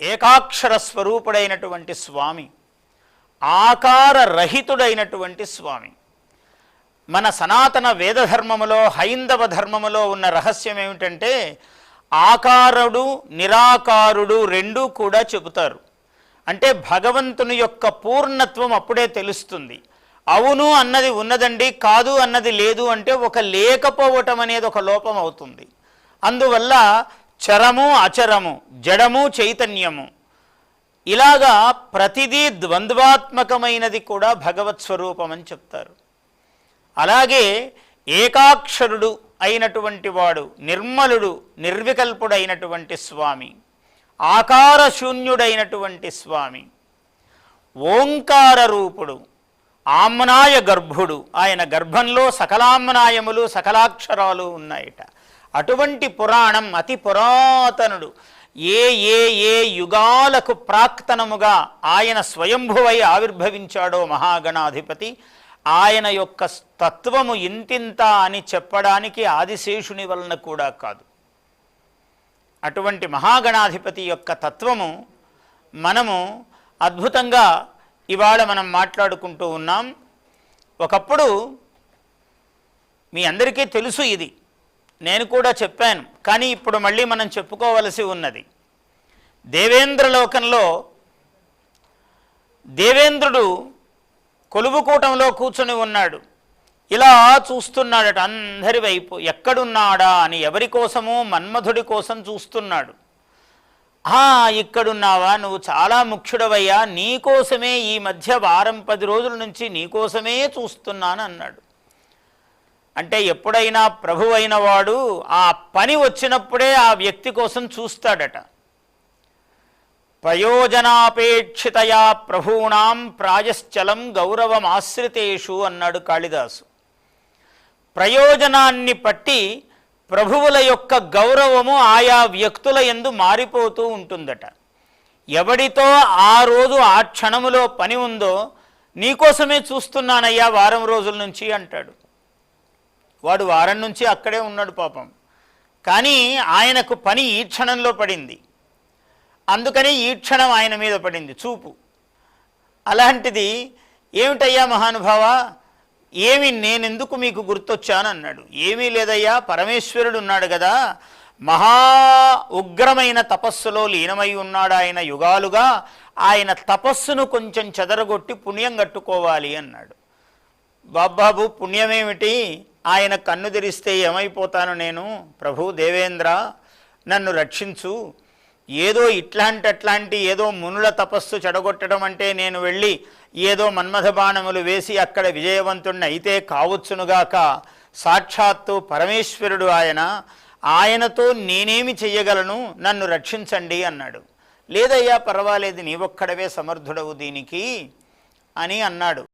ఏకాక్షర స్వరూపుడైనటువంటి స్వామి ఆకార రహితుడైనటువంటి స్వామి. మన సనాతన వేద ధర్మములో హైందవ ధర్మములో ఉన్న రహస్యం ఏమిటంటే ఆకారుడు నిరాకారుడు రెండూ కూడా చెబుతారు. అంటే భగవంతుని యొక్క పూర్ణత్వం అప్పుడే తెలుస్తుంది. అవును అన్నది ఉన్నదండి కాదు అన్నది లేదు అంటే ఒక లేకపోవటం అనేది ఒక లోపం అవుతుంది. అందువల్ల చరము అచరము జడము చైతన్యము. ఇలాగా ప్రతిదీ ద్వంద్వాత్మకమైనది కూడా భగవత్ స్వరూపం అని చెప్తారు. అలాగే ఏకాక్షరుడు అయినటువంటి వాడు నిర్మలుడు నిర్వికల్పుడైనటువంటి స్వామి ఆకారశూన్యుడైనటువంటి స్వామి ఓంకార రూపుడు ఆమ్నాయ గర్భుడు ఆయన గర్భంలో సకలామ్నాయములు సకలాక్షరాలు ఉన్నాయట. అటువంటి పురాణం అతి పురాతనుడు. ఏ ఏ ఏ యుగాలకు ప్రాక్తనముగా ఆయన స్వయంభువై ఆవిర్భవించాడో మహాగణాధిపతి ఆయన యొక్క తత్వము ఇంతింత అని చెప్పడానికి ఆదిశేషుని వలన కూడా కాదు. అటువంటి మహాగణాధిపతి యొక్క తత్వము మనము అద్భుతంగా ఇవాళ మనం మాట్లాడుకుంటూ ఉన్నాం. ఒకప్పుడు మీ అందరికీ తెలుసు ఇది. నేను కూడా చెప్పాను కానీ ఇప్పుడు మళ్ళీ మనం చెప్పుకోవలసి ఉన్నది. దేవేంద్రలోకంలో దేవేంద్రుడు కొలువుకూటంలో కూర్చొని ఉన్నాడు. ఇలా చూస్తున్నాడట అందరి వైపు ఎక్కడున్నాడా అని ఎవరి కోసమో మన్మధుడి కోసం చూస్తున్నాడు. ఆ ఇక్కడున్నావా నువ్వు చాలా ముఖ్యుడవయ్యా నీకోసమే ఈ మధ్య వారం పది రోజుల నుంచి నీకోసమే చూస్తున్నాను అన్నాడు అంటే ఎప్పుడైనా ప్రభు అయిన వాడు ఆ పని వచ్చినప్పుడే ఆ వ్యక్తి కోసం చూస్తాడట. ప్రయోజనాపేక్షితయా ప్రభూణాం ప్రాయశ్చలం గౌరవమాశ్రితేషు అన్నాడు కాళిదాసు. ప్రయోజనాన్ని పట్టి ప్రభువుల యొక్క గౌరవము ఆయా వ్యక్తుల ఎందు మారిపోతూ ఉంటుందట. ఎవడితో ఆ రోజు ఆ క్షణములో పని ఉందో నీకోసమే చూస్తున్నానయ్యా వారం రోజుల నుంచి అంటాడు. వాడు వారం నుంచి అక్కడే ఉన్నాడు పాపం. కానీ ఆయనకు పని ఈ క్షణంలో పడింది. అందుకని ఈ క్షణం ఆయన మీద పడింది చూపు. అలాంటిది ఏమిటయ్యా మహానుభావ? ఏమి నేనెందుకు మీకు గుర్తొచ్చాను అన్నాడు ఏమీ లేదయ్యా పరమేశ్వరుడు ఉన్నాడు కదా మహా ఉగ్రమైన తపస్సులో లీనమై ఉన్నాడు ఆయన యుగాలుగా. ఆయన తపస్సును కొంచెం చెదరగొట్టి పుణ్యం కట్టుకోవాలి అన్నాడు. బాబాబు పుణ్యమేమిటి? ఆయన కన్ను తెరిస్తే ఏమైపోతాను నేను? ప్రభు దేవేంద్ర నన్ను రక్షించు. ఏదో ఇట్లాంటి అట్లాంటి ఏదో మునుల తపస్సు చెడగొట్టడం అంటే నేను వెళ్ళి ఏదో మన్మథ బాణములు వేసి అక్కడ విజయవంతుణ్ణి అయితే కావచ్చునుగాక. సాక్షాత్తు పరమేశ్వరుడు ఆయన. ఆయనతో నేనేమి చెయ్యగలను? నన్ను రక్షించండి అన్నాడు. లేదయ్యా పర్వాలేదు నీవొక్కడవే సమర్థుడవు దీనికి అని అన్నాడు.